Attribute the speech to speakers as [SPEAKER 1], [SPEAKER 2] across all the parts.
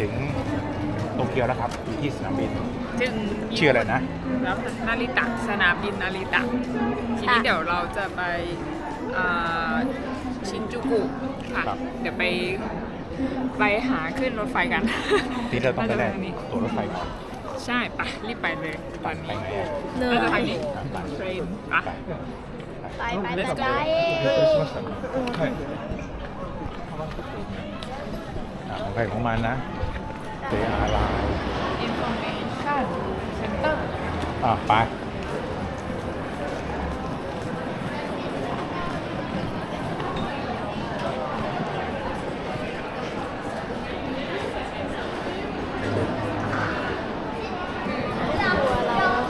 [SPEAKER 1] เรามาถึงโตเกียวแล้วครับอยู่ที่สนามบิน
[SPEAKER 2] ถึง
[SPEAKER 1] ชื่ออะไรนะ
[SPEAKER 2] แล้วนาริตะสนามบินนาริตะทีนี้เดี๋ยวเราจะไปอ่าชินจูกุค่ะ
[SPEAKER 1] ครับ
[SPEAKER 2] เดี๋ยวไปไปหาขึ้นรถไฟกัน
[SPEAKER 1] ที่เราต้องไปแลก
[SPEAKER 2] น่าจะทางนี้
[SPEAKER 1] ตัวรถไฟก่อน
[SPEAKER 2] ใช่ปะรีบไปเลยตอน
[SPEAKER 1] ไป
[SPEAKER 2] นี้
[SPEAKER 1] ไหนอะ
[SPEAKER 3] เล
[SPEAKER 2] น่าจะทางนี้
[SPEAKER 1] ไป
[SPEAKER 2] เทรนปะ
[SPEAKER 3] ไปไปไปไป
[SPEAKER 1] อะของใครข องมันนะเจอาร์ไลน์
[SPEAKER 2] อินโฟเมชั่นเซ็นเตอร์
[SPEAKER 1] อะไป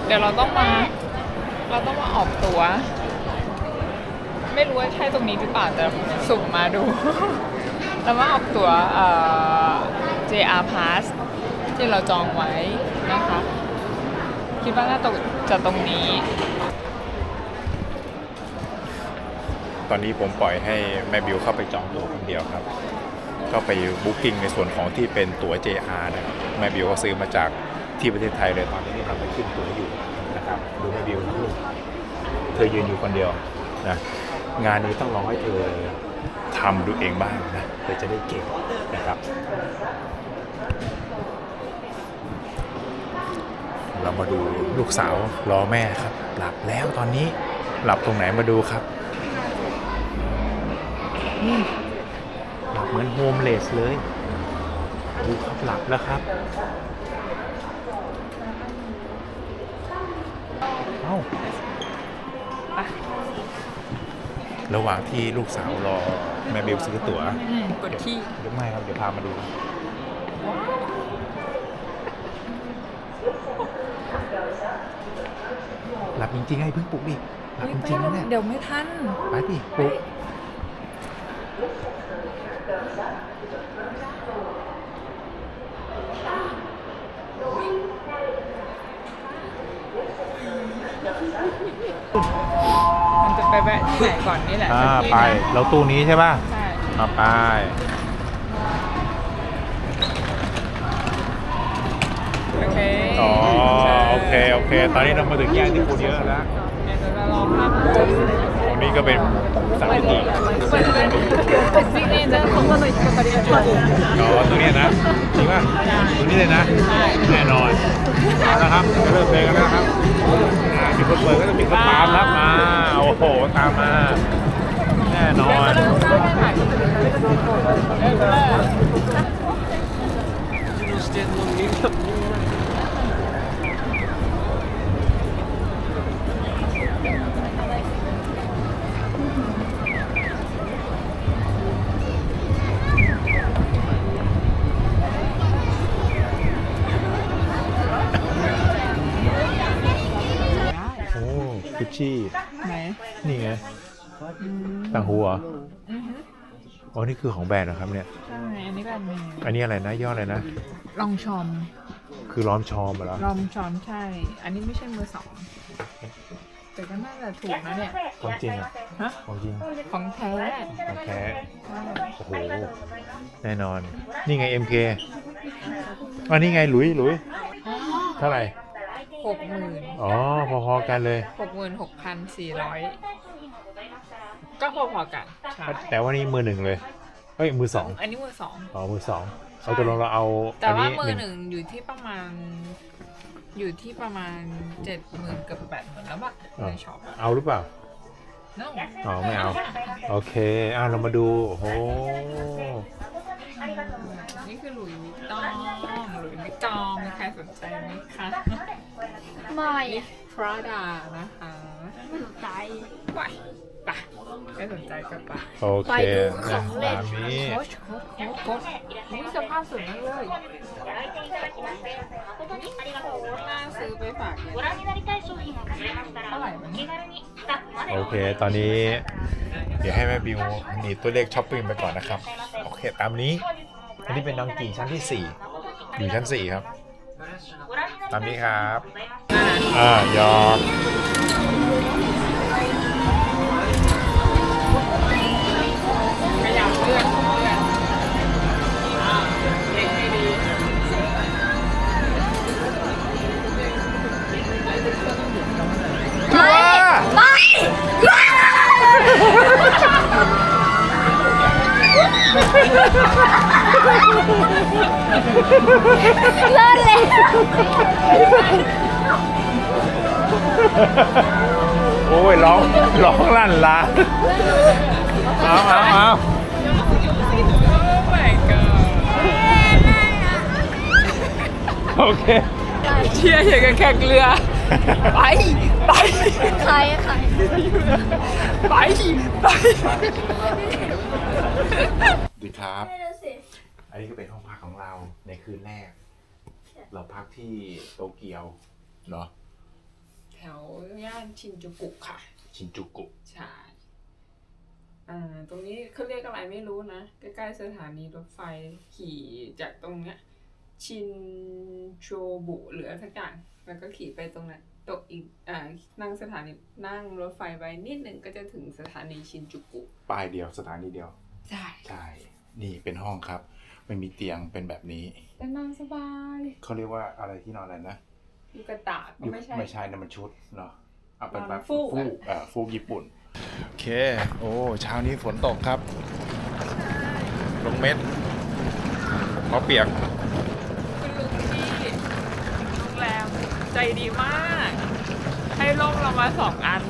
[SPEAKER 2] เดี๋ยวเราต้องมา เราต้องมาออกตัว ไม่รู้ว่าใช่ตรงนี้หรือเปล่าแต่สุ่มมาดูเรามาออกตัวเอ่อ JR Pass ที่เราจองไว้นะคะ คิดว่าน่าจะจะตรงนี้
[SPEAKER 1] ตอนนี้ผมปล่อยให้แม่บิวเข้าไปจองตัวคนเดียวครับก็ไปบุ๊กิ้งในส่วนของที่เป็นตั๋ว JR นะครับแม่บิวก็ซื้อมาจากที่ประเทศไทยเลยตอนนี้กำลังไปขึ้นตั๋วอยู่นะครับดูแม่บิวนะลูกเธอยืนอยู่คนเดียวนะงานนี้ต้องรองให้เธอทำดูเองบ้างนะเธอจะได้เก่งนะครับ เรามาดูลูกสาวรอแม่ครับ หลับแล้วตอนนี้หลับตรงไหนมาดูครับนี่หลับเหมือนโฮมเลสเลย ดูครับหลับแล้วครับ เอ้า
[SPEAKER 2] ไป
[SPEAKER 1] ระหว่างที่ลูกสาวรอแม่เบลซื้อตั๋ว
[SPEAKER 2] อืมกดที่
[SPEAKER 1] เดี๋ยวไม่ครับ เดี๋ยวพามาดู หลับ จริงๆไอ้เพิ่งปลุกดิหลับจริงๆนะเนี่ย
[SPEAKER 2] เดี๋ยวไม่ทัน
[SPEAKER 1] ไปดิปลุก
[SPEAKER 2] มันจะไปแวะที่ไหนก่อนนี่แหละ
[SPEAKER 1] อ่า
[SPEAKER 2] สักที่
[SPEAKER 1] ไป
[SPEAKER 2] นะ
[SPEAKER 1] เราตู้นี้ใช่ป่ะ
[SPEAKER 2] ใช่
[SPEAKER 1] มาไป
[SPEAKER 2] โอเค
[SPEAKER 1] อ๋อ
[SPEAKER 2] ใช่
[SPEAKER 1] โอเคโอเค ตอนนี้เรามาถึงแยกที่ปูนเยอะแล้ว
[SPEAKER 2] เดี๋ยวเราลองภาพ
[SPEAKER 1] ตรงนี้ก็เป็นสามมิติ
[SPEAKER 2] เป็นซิกเนเจอร์ของก็เลยจะไปเรียนจูกุ
[SPEAKER 1] อ๋อตรงนี้นะจริงป่ะตรงนี้เลยนะแน่นอนเอาละครับจะเริ่มเพลงกันแล้วนะครับอ่ามีคนเปิดก็จะมีคนตามครับมาโอ้โหตามมาแน่นอน กุชชี่
[SPEAKER 2] ไหน
[SPEAKER 1] นี่ไงต่างหูเหรออ๋อนี่คือของแบรนด์เหรอครับเนี่ย
[SPEAKER 2] ใช่ อันนี้แบบมี
[SPEAKER 1] อันนี้อะไรนะย่ออะไรนะ
[SPEAKER 2] ลองชอม
[SPEAKER 1] คือล้อมชอมเหรอ
[SPEAKER 2] ลองชอมใช่ อันนี้ไม่ใช่มือสอง แต่ก็น่าจะถูกนะเนี่ย
[SPEAKER 1] ของจริงอะ
[SPEAKER 2] ฮะ
[SPEAKER 1] ของจริง
[SPEAKER 2] ของแท้
[SPEAKER 1] ของแท้โอ้โหแน่นอน นี่ไง MK อันนี้ไงหลุยหลุยเท่าไหร่
[SPEAKER 2] หกหมื่น
[SPEAKER 1] อ๋อ พอๆกันเลย
[SPEAKER 2] หกหมื่นหกพันสี่ร้อยก็พอๆกันใช่
[SPEAKER 1] แต่ว่านี่มือหนึ่งเลยเฮ้ยมือสอง
[SPEAKER 2] อันนี้มือสอง
[SPEAKER 1] อ๋อมือสองเอาตัวลงเราเอา
[SPEAKER 2] แต่
[SPEAKER 1] อัน
[SPEAKER 2] ว่า
[SPEAKER 1] นี้
[SPEAKER 2] มือ
[SPEAKER 1] หนึ่ง
[SPEAKER 2] หนึ่งอยู่ที่ประมาณ อยู่ที่ประมาณเจ็ดหมื่นกับแปดหมื่นแล้วอะในช็อปอะ
[SPEAKER 1] เอาหรือเปล่า
[SPEAKER 2] no
[SPEAKER 1] อ๋อไม่เอา โอเคอะเรามาดูโอ้โห
[SPEAKER 2] นี่คือหลุยมิตตองหลุยมิตตองมใครสนใจไหมคะ
[SPEAKER 3] ไม่
[SPEAKER 2] พราดานะคะ
[SPEAKER 3] ไม่สนใจ
[SPEAKER 2] ไปไปใครสนใจก็ไป
[SPEAKER 1] โอเค
[SPEAKER 3] องเล่นี้
[SPEAKER 2] โคชโคชโคชนี่สภาพสวยมากเลยนเลย
[SPEAKER 1] โอเค ตอนนี้ เดี๋ยวให้แม่บิวหนีตัวเลขช้อปปิ้งไปก่อนนะครับ เห็บตามนี้ อันนี้เป็นน้องกีชั้นที่ 4 อยู่ชั้น 4 ครับ ตามนี้ครับ อ่ายอ
[SPEAKER 2] กว้า ไม่ เลิ
[SPEAKER 3] ศเลย
[SPEAKER 1] โอ้ยร้องร้องลั่นลาเอาเอาเอา
[SPEAKER 2] Oh my god
[SPEAKER 1] โอเค
[SPEAKER 2] เชียร์อย่างกับแข่งเรือ ไป ไป
[SPEAKER 3] ใครใคร
[SPEAKER 2] ไป ไป
[SPEAKER 1] ดีครับ
[SPEAKER 3] ไอั
[SPEAKER 1] นนี้ก็เป็นห้องพักของเราในคืนแรก เราพักที่โตเกียวเนาะ
[SPEAKER 2] แถวย่านชินจูกุค่ะ
[SPEAKER 1] ชินจูกุ
[SPEAKER 2] ใช่อ่าตรงนี้เขาเรียกอะไรไม่รู้นะ ใกล้ๆสถานีรถไฟขี่จากตรงเนี้ย ชินโชบุหรืออะไรสักอย่างแล้วก็ขี่ไปตรงนั้นตกอีกอ่านั่งสถานีนั่งรถไฟไปนิดนึงก็จะถึงสถานีชินจูกุ
[SPEAKER 1] ป้ายเดียวสถานีเดียว
[SPEAKER 2] ใช่
[SPEAKER 1] ใช่นี่เป็นห้องครับ ไม่มีเตียงเป็นแบบนี้
[SPEAKER 2] แต่นอนสบาย
[SPEAKER 1] เขาเรียกว่าอะไรที่นอนอะไรนะ
[SPEAKER 2] ยูกะตะก็ไม่ใช่
[SPEAKER 1] ไม่ใช่นะมันชุดเนาะเอาเป็น
[SPEAKER 2] นอน
[SPEAKER 1] แบบ
[SPEAKER 2] ฟูกอะ
[SPEAKER 1] กเอ่อฟูกญี่ปุ่นโอเค โอ้เช้านี้ฝนตกครับ ลงเม็ดเพราะเปียก
[SPEAKER 2] คุณลุงที่โรงแรมใจ ดีมาก ให้ล่มเรามาสองอัน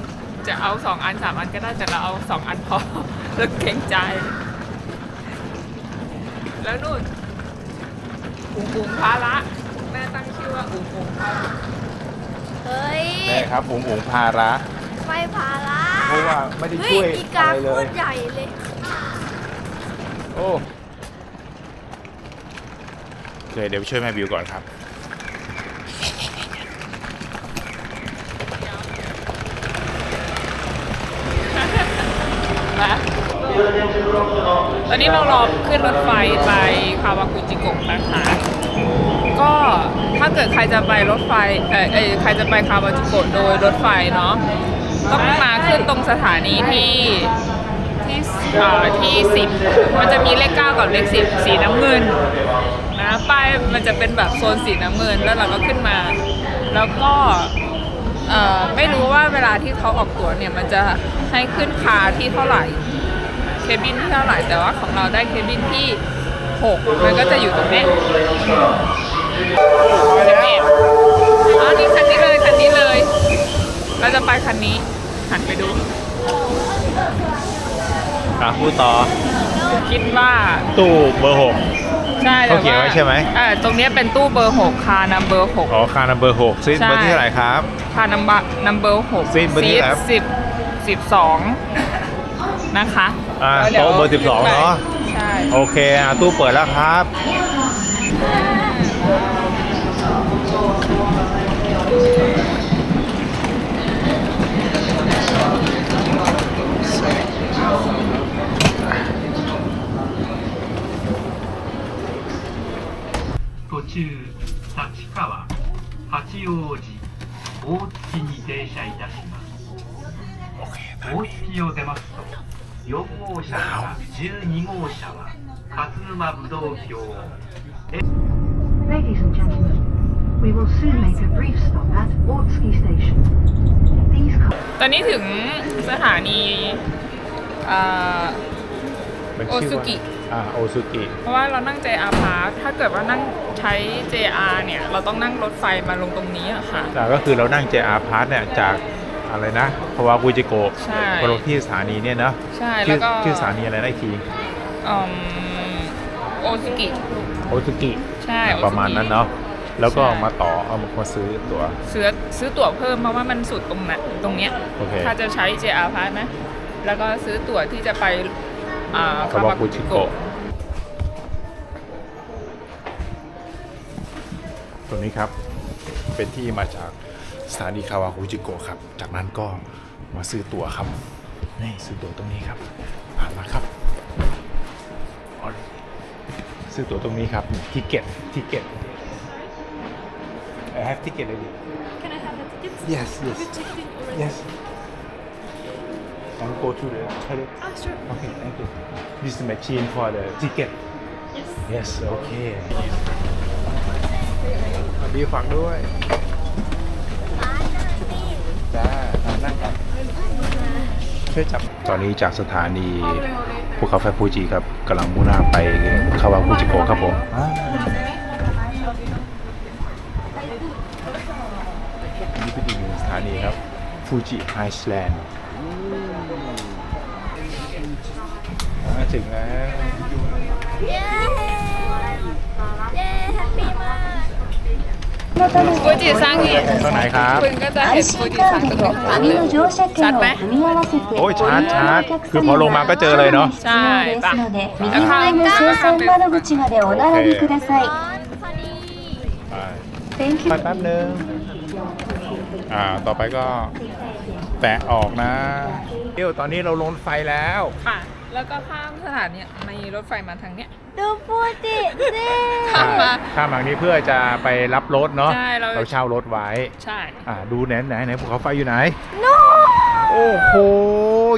[SPEAKER 2] จะเอาสองอันสามอันก็ได้แต่เราเอาสองอันพอแล้วเกรงใจ แล้วนู่นอุ๋งอุ๋งภาระแม่ตั้งชื่อว่าอุ๋งอุ๋งภาระ
[SPEAKER 3] เฮ้ย
[SPEAKER 1] แม่ครับอุ๋งอุ๋งพาระ
[SPEAKER 3] ไม่พาละ
[SPEAKER 1] เพราะว่าไม่ได้
[SPEAKER 3] เฮ้ย
[SPEAKER 1] ช่วย
[SPEAKER 3] อี
[SPEAKER 1] อะ
[SPEAKER 3] กา
[SPEAKER 1] ไร
[SPEAKER 3] โค
[SPEAKER 1] เลย
[SPEAKER 3] ตรใหญ่เลย
[SPEAKER 1] โอ้โอเคเดี๋ยวไปช่วยแม่บิวก่อนครับ
[SPEAKER 2] นะตอนนี้เรารอขึ้นรถไฟไปคาวากุจิโกะนะคะ ก็ถ้าเกิดใครจะไปรถไฟเออเอยใครจะไปคาวาจิโกะโดยรถไฟเนาะต้องมาขึ้นตรงสถานีที่ที่เอ่อที่สิบมันจะมีเลขเก้ากับเลขสิบสีน้ำเงินนะป้ายมันจะเป็นแบบโซนสีน้ำเงินแล้วเราก็ขึ้นมา แล้วก็ เอ่อไม่รู้ว่าเวลาที่เขาออกตั๋วเนี่ยมันจะให้ขึ้นคาที่เท่าไหร่ เคบินที่เท่าไหร่แต่ว่าของเราได้เคบินที่หกมันก็จะอยู่ตรงนี้นี่อ๋อนี่คันนี้เลยคันนี้เลย เราจะไปคันนี้หันไปดู
[SPEAKER 1] อะพูดต่อ
[SPEAKER 2] คิดว่า
[SPEAKER 1] ตู้เบอร์หก
[SPEAKER 2] ใช่
[SPEAKER 1] เขาเขียนไว้ใช่ไหม
[SPEAKER 2] อ่าตรงเนี้ยเป็นตู้เบอร์หกคานัมเบอร์หก
[SPEAKER 1] อ๋อคานัมเบอร์หกซิ
[SPEAKER 2] ใช่
[SPEAKER 1] เบอร์ที่เท่าไหร่ครับ
[SPEAKER 2] คานัมเบอร์นัมเบอร์หก
[SPEAKER 1] ซีทเบอร์ที่เท่าไหร่ครับ
[SPEAKER 2] สิบสิบสองนะคะ
[SPEAKER 1] อ่า
[SPEAKER 2] แล้วดี๋ยว
[SPEAKER 1] โต๊ะเบอร์12เนอะ
[SPEAKER 2] ใช่
[SPEAKER 1] โอเคอะตู้เปิดแล้วครับ
[SPEAKER 4] 中立川八王子大月に停車いたします
[SPEAKER 1] โอเค
[SPEAKER 4] 大月を出ますと4号車から12号車は勝沼武道橋
[SPEAKER 5] Ladies and gentlemen, we will soon make a brief stop at Ortsky Station. These cars
[SPEAKER 2] ตอนนี้ถึงสถานีอ่า
[SPEAKER 1] มันชื่ว่า
[SPEAKER 2] โอซุกิ
[SPEAKER 1] อ่า โอซุกิ
[SPEAKER 2] เพราะว่าเรานั่ง JR Pass ถ้าเกิดว่านั่งใช้ JR เนี่ยเราต้องนั่งรถไฟมาลงตรงนี้อะค่ะ
[SPEAKER 1] แต่ก็คือเรานั่ง JR Pass เนี่ยจากอะไรนะคาวากุจิโกะ
[SPEAKER 2] ใช่
[SPEAKER 1] มาลงที่สถานีเนี่ยเนอะ
[SPEAKER 2] ใช่
[SPEAKER 1] ชื่
[SPEAKER 2] แล้
[SPEAKER 1] อ
[SPEAKER 2] วก็
[SPEAKER 1] ชื่อสถานีอะไรนะอีกที
[SPEAKER 2] อืมโอซุกิ
[SPEAKER 1] โอซุกิ
[SPEAKER 2] ใช่
[SPEAKER 1] อะประมาณนั้นเนาะแล้วก็
[SPEAKER 2] ใช่
[SPEAKER 1] มาต่อเอามาซื้อตัว
[SPEAKER 2] ซื้อซื้อตั๋วเพิ่มเพราะว่ามันสุดตรงนั้นตรงเนี้ย
[SPEAKER 1] โอเค
[SPEAKER 2] ถ้าจะใช้ JR Pass นะ แล้วก็ซื้อตั๋วที่จะไปอ่า
[SPEAKER 1] คาวากุจิโกะตรงนี้ครับเป็นที่มาจากสถานีคาวากุจิโกะครับ จากนั้นก็มาซื้อตั๋วครับนี่ซื้อตั๋วตรงนี้ครับ ผ่านมาครับอ๋อซื้อตั๋วตรงนี้ครับทิเก็ตทิเก็ต I have ticket already
[SPEAKER 3] Can I have a ticket?
[SPEAKER 1] Yes yes yes and go to the toilet
[SPEAKER 3] Ah, sure.
[SPEAKER 1] Okay, thank you. This is the machine for the ticket.
[SPEAKER 3] Yes.
[SPEAKER 1] Yes, okay. ดีฝังด้วยจ้าอ่านั่งก่อนช่วยจับ ตอนนี้จากสถานีภูเขาไฟฟูจิครับกำลังมุ่งหน้าไปคาวาฟูจิโกะครับผมนี่เป็นอีกหนึ่งสถานีครับฟูจิไอซ์แลนด์ ถึงแล้ว
[SPEAKER 3] เย้เย้แฮปปี้มาก
[SPEAKER 2] ฟูจิซังอีก
[SPEAKER 1] ตรงไหนครับ
[SPEAKER 2] คุณก็จะเห็นฟูจิซังตรงข้างหลังเลย
[SPEAKER 6] ชัดไหม
[SPEAKER 1] โอ้ยชัดชัดคือพอลงมาก็เจอเลยเนาะ
[SPEAKER 2] ใช่ปะ
[SPEAKER 6] แล้วข้างก็ข้าง
[SPEAKER 3] เป็นโอ
[SPEAKER 1] ไปแป๊บนึงอ่าต่อไปก็แตะออกนะเดี๋ยวตอนนี้เราลงไฟแล้ว
[SPEAKER 2] ค่ะ แล้วก็ข้ามสถานีมีรถไฟมาทางเนี้ย
[SPEAKER 3] ดูฟูจิสิ
[SPEAKER 2] ข้ามมา
[SPEAKER 1] ข้ามทางนี้เพื่อจะไปรับรถเนาะ
[SPEAKER 2] ใช่เรา
[SPEAKER 1] เราเช่ารถไว้
[SPEAKER 2] ใช่
[SPEAKER 1] อ่าดูไหนไหนไหนภูเขาไฟอยู่ไหน
[SPEAKER 3] โน
[SPEAKER 1] โอ้โห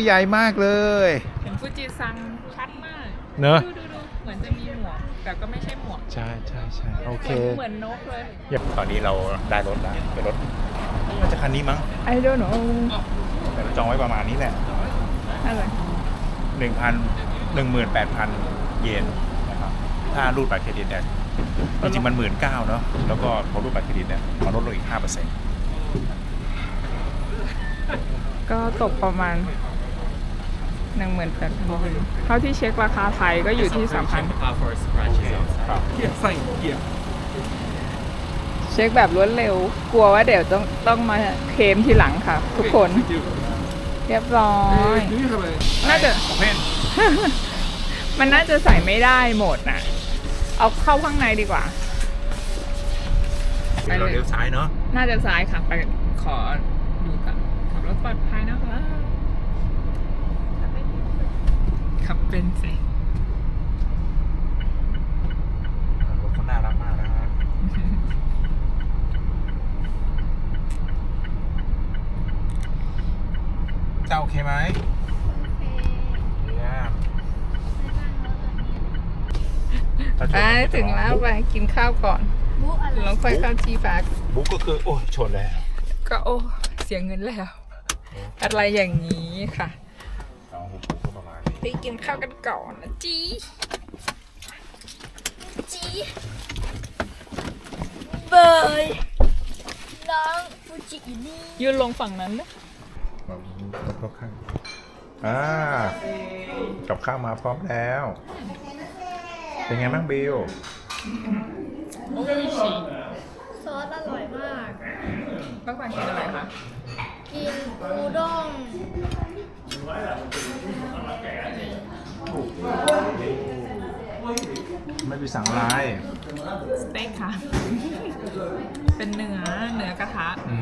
[SPEAKER 1] ใหญ่มากเลย
[SPEAKER 2] เห็นฟูจิซังชัดมาก
[SPEAKER 1] เนอะ
[SPEAKER 2] ดูดูดูเหมือนจะมีหมวก แต่ก็ไม่ใช่หมวก
[SPEAKER 1] ใช่ใช่ใช่โอเค
[SPEAKER 2] เหมือนนกเลย
[SPEAKER 1] ตอนนี้เราได้รถแล้วเป็นรถน่าจะคันนี้มั้ง
[SPEAKER 2] I don't know
[SPEAKER 1] แต่เราจองไว้ประมาณนี้แหละ
[SPEAKER 2] อะไร
[SPEAKER 1] หนึ่งพันหนึ่งหมื่นแปดพันเยนนะครับ ถ้ารูดบัตรเครดิตเนี่ยจริงๆมันหมื่นเก้าเนาะแล้วก็พอรูดบัตรเครดิตเนี่ยมันลดลงอีกห้าเปอร์เซ็นต์
[SPEAKER 2] ก็ตกประมาณหนึ่งหมื่นแปดพันเท่าที่เช็คราคาไทยก็อยู่ที่สามพันเช็คแบบรวดเร็ว กลัวว่าเดี๋ยวต้องต้องมาเคลมทีหลังค่ะ ทุกคน เรียบร้อยน่าจะมันน่าจะใส่ไม่ได้หมดน่ะ เอาเข้าข้างในดีกว่า ไปเลย
[SPEAKER 1] เราเลี้ยวซ้ายเนาะ
[SPEAKER 2] น่าจะซ้ายค่ะ ไปขอดูกันขับรถปลอดภัยนะคะขับเป็นสิ
[SPEAKER 1] รถเขาน่ารักมากนะครับเจ้าโอเคไหมเยี่ยม
[SPEAKER 2] ไปถึงแล้วไปกินข้าวก่อน
[SPEAKER 3] บุอะไร
[SPEAKER 2] แล้วค่อยเข้าที่พัก
[SPEAKER 1] บุ๊กก็คือโอ้ยชนแล้ว
[SPEAKER 2] ก็โอ้เสียเงินแล้ว อะไรอย่างนี้ค่ะ
[SPEAKER 1] สองหกก็ประมาณนี้
[SPEAKER 2] ไปกินข้าวกันก่อนนะจี
[SPEAKER 3] จีเบยน้องฟูจิอยู่นี่
[SPEAKER 2] ยืนลงฝั่งนั้นนะ
[SPEAKER 1] กับกับข้าวอ่ากับข้าวมาพร้อมแล้ว เป็นไงบ้างบิว
[SPEAKER 3] ซอสอร่อยมาก
[SPEAKER 2] ป้าปานกินอะไรคะ
[SPEAKER 3] กินอูด้ง
[SPEAKER 1] ไม่ไปสั่งอะไร
[SPEAKER 2] สเต็กค่ะ เป็นเนื้อ เนื้อกระทะ
[SPEAKER 1] อืม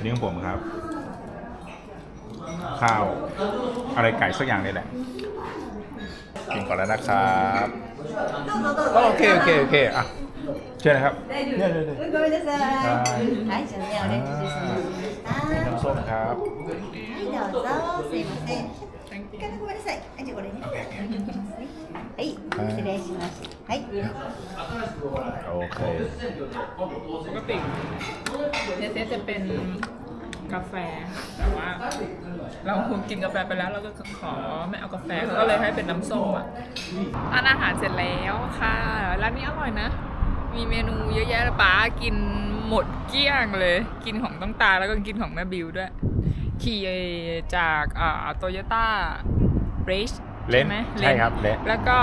[SPEAKER 1] อันนี้ของผมครับ ข้าว อะไรไก่สักอย่างนี่แหละ กินก่อนแล้วนะครับโอเค โอเค โอเค อ่ะ เชิญนะครับเนี่ยเนี่ยเนี่ย
[SPEAKER 6] ごめんなさい
[SPEAKER 1] はい
[SPEAKER 6] はいじゃあねオレンジジュースに
[SPEAKER 1] มีน้ำส้มครับ
[SPEAKER 6] はいどうぞすいませんからごめんなさいはいじゃあこれね はい失礼しますはい
[SPEAKER 1] โอเค
[SPEAKER 2] ปกติเนเซจะเป็นกาแฟ แต่ว่า เราคงกินกาแฟไปแล้วเราก็ขอไม่เอากาแฟเขาก็เลยให้เป็นน้ำส้มอ่ะทานอาหารเสร็จแล้วค่ะร้านนี้อร่อยนะ มีเมนูเยอะแยะเลยป้ากินหมดเกลี้ยงเลย กินของต้องตาแล้วก็กินของแม่บิวด้วย ขี่จากโตโยต้าเรช
[SPEAKER 1] เลน
[SPEAKER 2] ใช่ไหม
[SPEAKER 1] ใช่ครับเลน
[SPEAKER 2] แล้วก็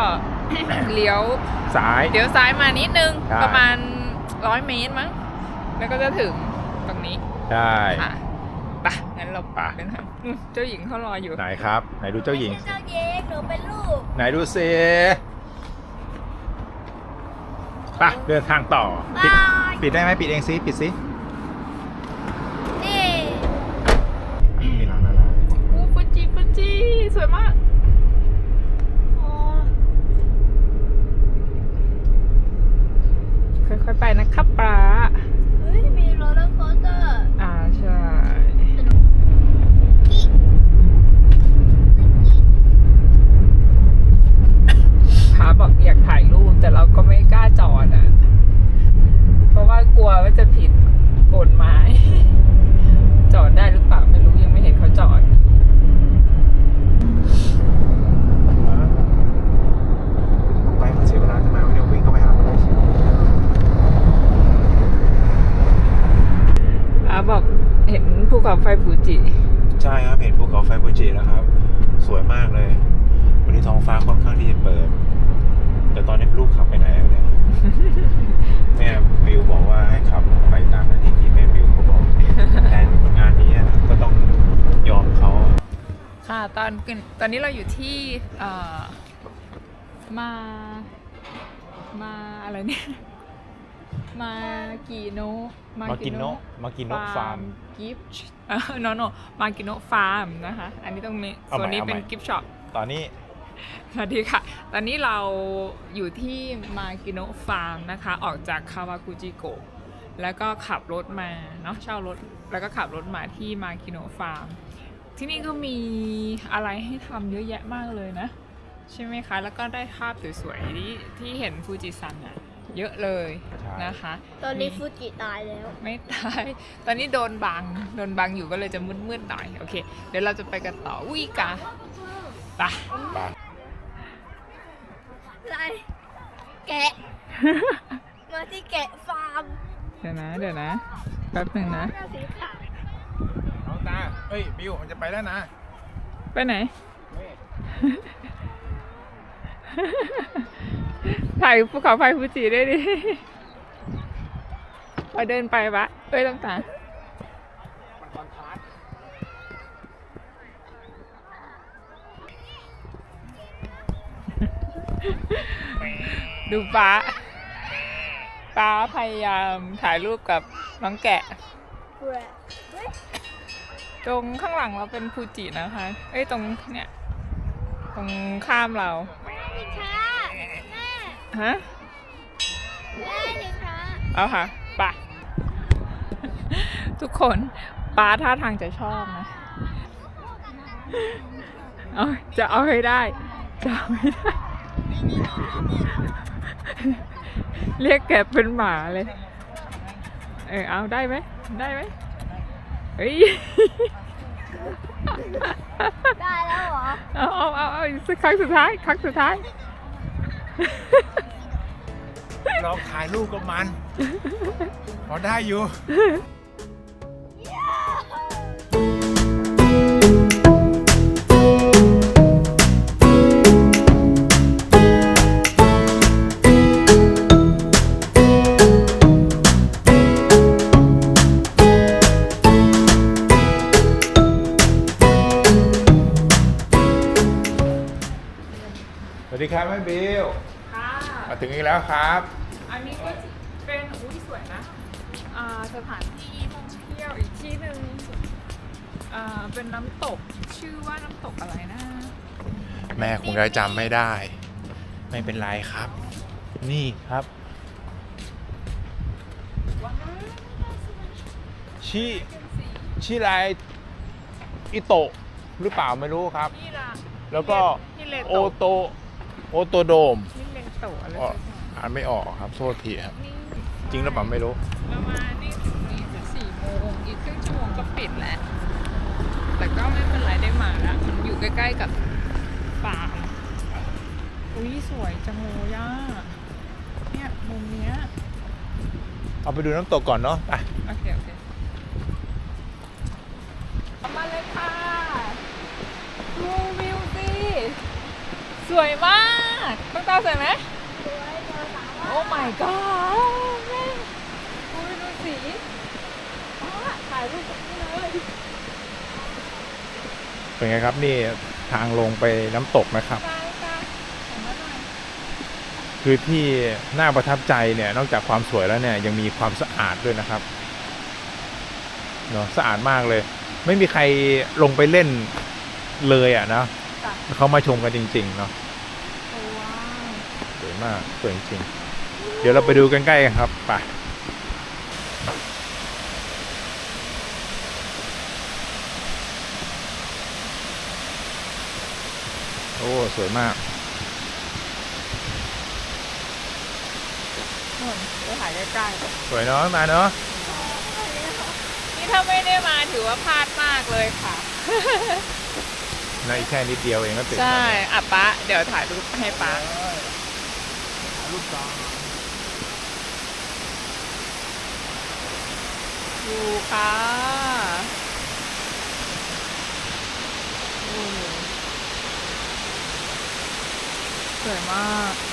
[SPEAKER 2] เลี้ยว
[SPEAKER 1] ซ้าย
[SPEAKER 2] เดี๋ยวซ้ายมานิดนึง
[SPEAKER 1] ใช่
[SPEAKER 2] ประมาณร้อยเมตรมั้ง แล้วก็จะถึงตรงนี้
[SPEAKER 1] ได้
[SPEAKER 2] ค่ะไปะงั้นเรา
[SPEAKER 1] ไป
[SPEAKER 2] เดินทางอืมเจ้าหญิงเขารออยู่
[SPEAKER 1] ไหนครับ ไหนดูเจ้าหญิง
[SPEAKER 3] เจ้าเย้หนูเป็นลูก
[SPEAKER 1] ไหนดูซิไปะเดินทางต่อปิด
[SPEAKER 3] บาย
[SPEAKER 1] ปิดได้ไหมปิดเองซิปิดซิ
[SPEAKER 3] นี่
[SPEAKER 1] มีร้านอะไร
[SPEAKER 2] โอ้ฟูจิฟูจิสวยมาก
[SPEAKER 3] อ๋อ
[SPEAKER 2] ค่อยๆไปนะครับปลา
[SPEAKER 3] เฮ้ย มีโรลเลอร์โคสเตอร์
[SPEAKER 2] อ่าใช่
[SPEAKER 3] กิ๊ก
[SPEAKER 2] พาบอกอยากถ่ายรูปแต่เราก็ไม่กล้าจอดอะ เพราะว่ากลัวว่าจะผิดกฎหมาย จอดได้หรือเปล่าไม่รู้ยังไม่เห็นเขาจอด ไฟฟูจิ
[SPEAKER 1] ใช่ครับ เห็นภูเขาไฟฟูจิแล้วครับ สวยมากเลย วันนี้ท้องฟ้าค่อนข้างที่จะเปิด แต่ตอนนี้ลูกขับไปไหนอะเนี่ย แม่บิวบอกว่าให้ขับไปตามหน้าที่ที่แม่บิวเขาบอกแต่งานนี้ก็ต้องยอมเขา
[SPEAKER 2] ค่ะต อนขึ้นตอนนี้เราอยู่ที่เอ่อมา มาอะไรเนี่ย มากิโน
[SPEAKER 1] มากินโนะมากินโนะฟาร์ม
[SPEAKER 2] กิฟต์เออโนโนมากิโนฟาร์มนะคะ อันนี้ตรงนี้
[SPEAKER 1] เอาใหม่
[SPEAKER 2] ส่วนนี้
[SPEAKER 1] เอาใหม่
[SPEAKER 2] เป็นกิฟต์ช็อป
[SPEAKER 1] ตอนนี้
[SPEAKER 2] สวัสดีค่ะ ตอนนี้เราอยู่ที่มากิโนะฟาร์มนะคะ ออกจากคาวากุจิโกะ แล้วก็ขับรถมาเนาะ เช่ารถ แล้วก็ขับรถมาที่มากิโนะฟาร์ม ที่นี่ก็มีอะไรให้ทำเยอะแยะมากเลยนะ ใช่ไหมคะ แล้วก็ได้ภาพสวยๆที่ที่เห็นฟูจิซันอะเยอะเลย
[SPEAKER 1] ใช่
[SPEAKER 2] นะคะ
[SPEAKER 3] ตอนนี้
[SPEAKER 2] มี
[SPEAKER 3] ฟูจิตายแล้ว
[SPEAKER 2] ไม่ตาย ตอนนี้โดนบัง โดนบังอยู่ก็เลยจะมืดๆหน่อย โอเค เดี๋ยวเราจะไปกันต่อ อุ้ยกาไป
[SPEAKER 1] ไป
[SPEAKER 3] อะไรแกะ มาที่แกะฟาร์ม
[SPEAKER 2] เดี๋ยวนะ เดี๋ยวนะ แป๊บหนึ่งนะ
[SPEAKER 3] หน้าสีขาว
[SPEAKER 1] น้องตา เฮ้ยบิวมันจะไปแล้วนะ
[SPEAKER 2] ไปไหน ถ่ายภูเขาไฟฟูจิได้ดิพอเดินไปวะเอ้ยต้องตาดูป้าป้าพยายามถ่ายรูปกับน้องแกะ
[SPEAKER 3] แหวะ
[SPEAKER 2] ตรงข้างหลังเราเป็นฟูจินะคะ เอ้ยตรงเนี่ย ตรงข้ามเรา
[SPEAKER 3] แม่ดิช้าแม่
[SPEAKER 2] ฮะ
[SPEAKER 3] แม่ดิช้า
[SPEAKER 2] เอาค่ะไปะทุกคนป้าท่าทางจะชอบนะเอาจะเอาให้ได้ จะเอาให้ได้ เรียกแกเป็นหมาเลย เออเอาได้ไหมได้ไหม เฮ้ย
[SPEAKER 3] ได้แล้วเหรอ
[SPEAKER 2] เอาเอาเอาเอาอีกสักครั้งสุดท้าย ครั้งสุดท้าย
[SPEAKER 1] ลองถ่ายรูปกับมัน พอได้อยู่ วัสดีครับแม่บิว
[SPEAKER 2] ค่ะ
[SPEAKER 1] มาถึงอีกแล้วครับ
[SPEAKER 2] อันนี้ก็เป็นอุ้ยสวยนะอ่าสถานที่ท่องเที่ยวอีกที่หนึ่งอ่าเป็นน้ำตกชื่อว่าน้ำตกอะไรนะ
[SPEAKER 1] แม่คงจะจำไม่ได้ ไม่เป็นไรครับ นี่ครับ
[SPEAKER 2] ว้าว
[SPEAKER 1] ชิชิไรอิโตะหรือเปล่าไม่รู้ครับ
[SPEAKER 2] นี่ล่ะ
[SPEAKER 1] แล้วก็
[SPEAKER 2] นี่เล
[SPEAKER 1] โอ
[SPEAKER 2] โตะ
[SPEAKER 1] โต โอโตโดม
[SPEAKER 2] นี่เลโตะอะไร
[SPEAKER 1] อ๋อ
[SPEAKER 2] สักอย่าง
[SPEAKER 1] อ่านไม่ออกครับโทษทีครับ
[SPEAKER 2] นี่
[SPEAKER 1] จริงหรือเปล่าไม่รู้
[SPEAKER 2] เรามานี่ถึงนี่จะสี่โมงอีกครึ่งชั่วโมงก็ปิดแล้ว แต่ก็ไม่เป็นไรได้มาแล้วมันอยู่ใกล้ ๆกับฟาร์มอุ้ยสวยจังเลยอะเนี่ยมุมเนี้ย
[SPEAKER 1] เอาไปดูน้ำตกก่อนเนาะไป
[SPEAKER 2] โอเค โอเคเอามาเลยค่ะดูวิว สิสวยมากต้องตาสวยไหม
[SPEAKER 3] สวยเจอสาว
[SPEAKER 2] โอ้ my god แม่งอุ้ยดูสีอ๋อถ่ายรูปกับนี่เลย
[SPEAKER 1] เป็นไงครับนี่ทางลงไปน้ำตกนะครับ
[SPEAKER 2] ตายตายเห็นมาหน่อย
[SPEAKER 1] คือที่น่าประทับใจเนี่ยนอกจากความสวยแล้วเนี่ยยังมีความสะอาดด้วยนะครับเนาะสะอาดมากเลย ไม่มีใครลงไปเล่นเลยอะนะ
[SPEAKER 2] จ้ะ
[SPEAKER 1] เขามาชมกันจริงๆเนาะ
[SPEAKER 2] โอ้ว้าว
[SPEAKER 1] สวยมากสวยจริงๆเดี๋ยวเราไปดูกันใกล้กันครับไปโอ้สวยมาก
[SPEAKER 2] นู่นไปถ่ายใกล้
[SPEAKER 1] สวยเนาะมาเนาะ
[SPEAKER 2] ๆนี่ถ้าไม่ได้มาถือว่าพลาดมากเลยค่ะ
[SPEAKER 1] นะอีกแค่นิดเดียวเองก็ติด
[SPEAKER 2] ใช่อะปะเดี๋ยวถ่ายรูปให้ปะ
[SPEAKER 1] รูปสอง
[SPEAKER 2] ดูค่ะสวยมาก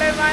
[SPEAKER 2] ตา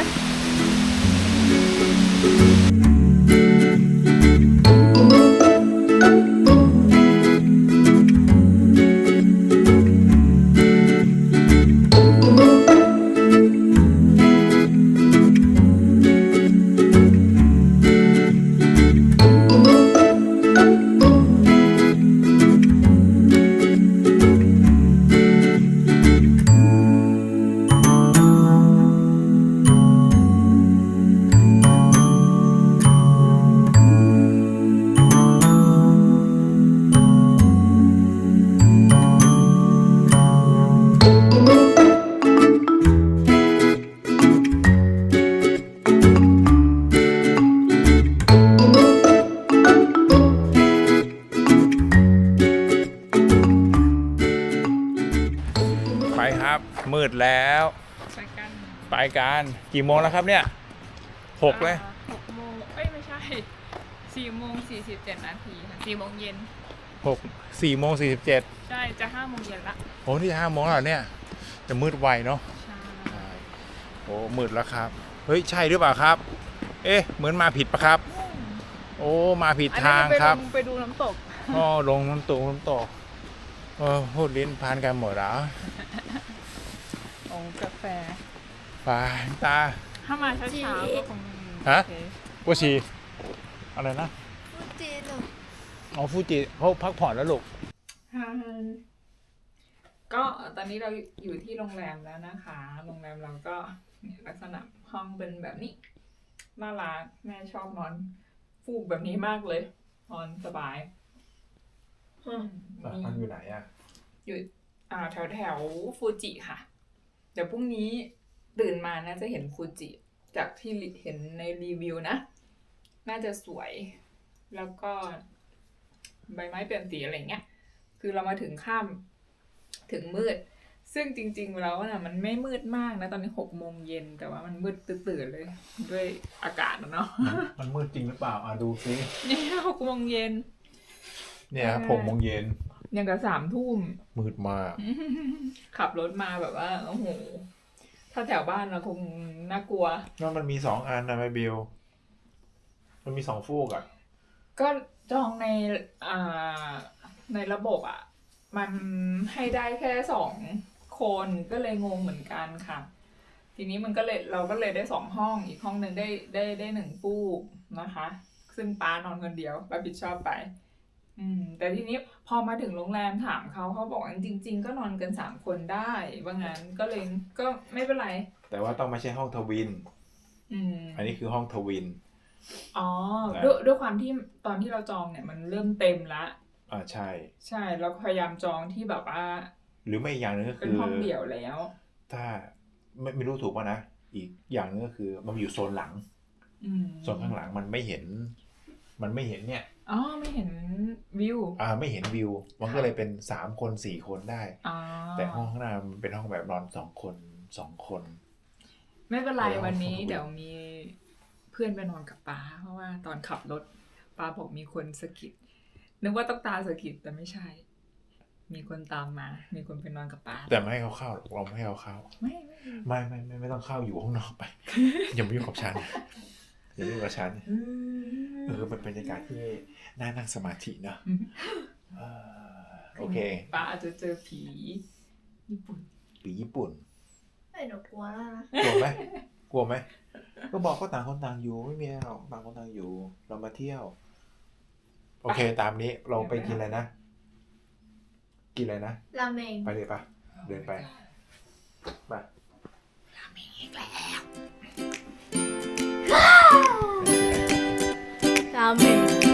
[SPEAKER 1] แล้ว
[SPEAKER 2] ไปกัน
[SPEAKER 1] ไปกันกี่โมงแล้วครับเนี่ยหกเลย
[SPEAKER 2] อ่าหกโมงเอ้ยไม่ใช่สี่โมงสี่สิบเจ็ดนาทีค่ะสี่โมงเย็น
[SPEAKER 1] หกสี่โมงสี่สิบเจ็ด
[SPEAKER 2] ใช่จะห้าโมงเย็นละ
[SPEAKER 1] โอ้นี่ห้าโมงแล้วเหรอเนี่ย จะมืดไวเนาะ
[SPEAKER 2] ใช่
[SPEAKER 1] โอ้มืดแล้วครับ เฮ้ยใช่หรือเปล่าครับ เอ๊ะเหมือนมาผิดปะครับ โอ้มาผิด
[SPEAKER 2] อัน
[SPEAKER 1] ทาง
[SPEAKER 2] นี้ไป
[SPEAKER 1] ครับ
[SPEAKER 2] ลงไปดูน้ำตก
[SPEAKER 1] อ๋อลงน้ำตกน้ำตกเออพูดลิ้นพานกันหมดแล้ว
[SPEAKER 2] โอ้กาแฟ
[SPEAKER 1] ไปตา
[SPEAKER 2] ถ้ามาเช้าๆก็คง
[SPEAKER 1] ฮะ
[SPEAKER 2] โอเค
[SPEAKER 1] วัชีอะไรนะ
[SPEAKER 3] ฟูจิหนู
[SPEAKER 1] อ๋อฟูจิเขาพักผ่อนแล้วลูก
[SPEAKER 2] ก็ตอนนี้เราอยู่ที่โรงแรมแล้วนะคะ โรงแรมเราก็เนี่ยลักษณะห้องเป็นแบบนี้ น่ารักแม่ชอบนอนฟูกแบบนี้มากเลย นอนสบายอืม
[SPEAKER 1] มันอยู่ไหนอะ
[SPEAKER 2] อยู่อ่าแถวแถวๆฟูจิค่ะ เดี๋ยวพรุ่งนี้ตื่นมาน่าจะเห็นฟูจิ จากที่เห็นในรีวิวนะ น่าจะสวย แล้วก็ใบไม้เปลี่ยนสีอะไรเงี้ย คือเรามาถึงข้ามถึงมืด ซึ่งจริง ๆ แล้วนะมันไม่มืดมากนะ ตอนนี้หกโมงเย็นแต่ว่ามันมืดตื่นๆเลย ด้วยอากาศอะเนาะ
[SPEAKER 1] มันมืดจริงหรือเปล่าอะดูซิ
[SPEAKER 2] เนี่ยหกโมงเย็น
[SPEAKER 1] เนี่ยครับหกโมงเย็น
[SPEAKER 2] ยังกับสามทุ่ม
[SPEAKER 1] มืดมาก
[SPEAKER 2] ขับรถมาแบบว่าโอ้โหถ้าแถวบ้านเราคงน่ากลัว
[SPEAKER 1] ก็มันมีสองอันนะแม่บิวมันมีสองฟูกอะ
[SPEAKER 2] ก็จองในอ่าในระบบอะมันให้ได้แค่สองคนก็เลยงงเหมือนกันค่ะ ทีนี้มันก็เลยเราก็เลยได้สองห้องอีกห้องหนึ่งได้ได้ได้หนึ่งฟูกนะคะ ซึ่งป้านอนคนเดียวรับผิดชอบไป อืมแต่ทีนี้พอมาถึงโรงแรมถามเขาเขาบอกว่าจริง ๆ ก็นอนกันสามคนได้ว่างั้นก็เลยก็ไม่เป็นไร
[SPEAKER 1] แต่ว่าต้องไม่ใช่ห้องทวิน
[SPEAKER 2] อืม
[SPEAKER 1] อันนี้คือห้องทวิน
[SPEAKER 2] อ๋อ
[SPEAKER 1] นะ
[SPEAKER 2] ด้วยด้วยความที่ตอนที่เราจองเนี่ยมันเริ่มเต็มละ
[SPEAKER 1] อ่าใช่
[SPEAKER 2] ใช่เราพยายามจองที่แบบว่า
[SPEAKER 1] หรือไม่อีกอย่างหนึงก็
[SPEAKER 2] เป็น
[SPEAKER 1] คือ
[SPEAKER 2] ห้องเดี่ยวแล้ว
[SPEAKER 1] ถ้าไม่ไม่รู้ถูกป่ะนะ อีกอย่างหนึงก็คือมันอยู่โซนหลัง
[SPEAKER 2] อืม
[SPEAKER 1] โซนข้างหลังมันไม่เห็น มันไม่เห็นเนี่ย
[SPEAKER 2] อ๋อไม่เห็นวิว
[SPEAKER 1] อ่าไม่เห็นวิว มันก็เลยเป็นสามคนสี่คนได้
[SPEAKER 2] อ๋อ
[SPEAKER 1] แต่ห้องข้างหน้ามันเป็นห้องแบบนอนสองคนสองคน
[SPEAKER 2] ไม่เป็นไร
[SPEAKER 1] เดี๋ยว
[SPEAKER 2] วันนี้
[SPEAKER 1] ห้อง
[SPEAKER 2] เดี๋ยวมีเพื่อนไปนอนกับป้า เพราะว่าตอนขับรถป้าบอกมีคนสะกิดนึกว่าต้องตาสะกิดแต่ไม่ใช่ มีคนตามมา มีคนไปนอนกับป้า
[SPEAKER 1] แต่ไม่ให้เขาเข้าหรอกเราไม่ให้เขาเข้า
[SPEAKER 2] ไม่ไม่
[SPEAKER 1] ไม่ไม่ไม่ไม่ต้องเข้าอยู่ข้างนอกไปอย่ามายุ่งกับฉันอย่ามายุ่งกับฉัน เออมันเป็นบรรยากาศที่น่านั่งสมาธิเนอะเออโอเค
[SPEAKER 2] ป้าอาจจะเจอผีญี่ปุ่น
[SPEAKER 1] ปีญี่ปุ่น
[SPEAKER 3] ไอ้หนูกลัวแล้วนะ
[SPEAKER 1] กลัวไหมกลัวไหมก็บอกก็ต่างคนต่างอยู่ไม่มีอะไรหรอกต่างคนต่างอยู่ เรามาเที่ยว โอเค ตามนี้เราไปกินอะไรนะกินอะไรนะ
[SPEAKER 3] ราเมง
[SPEAKER 1] ไปเลยปะเดินไปไป
[SPEAKER 3] ราเมง I'm in.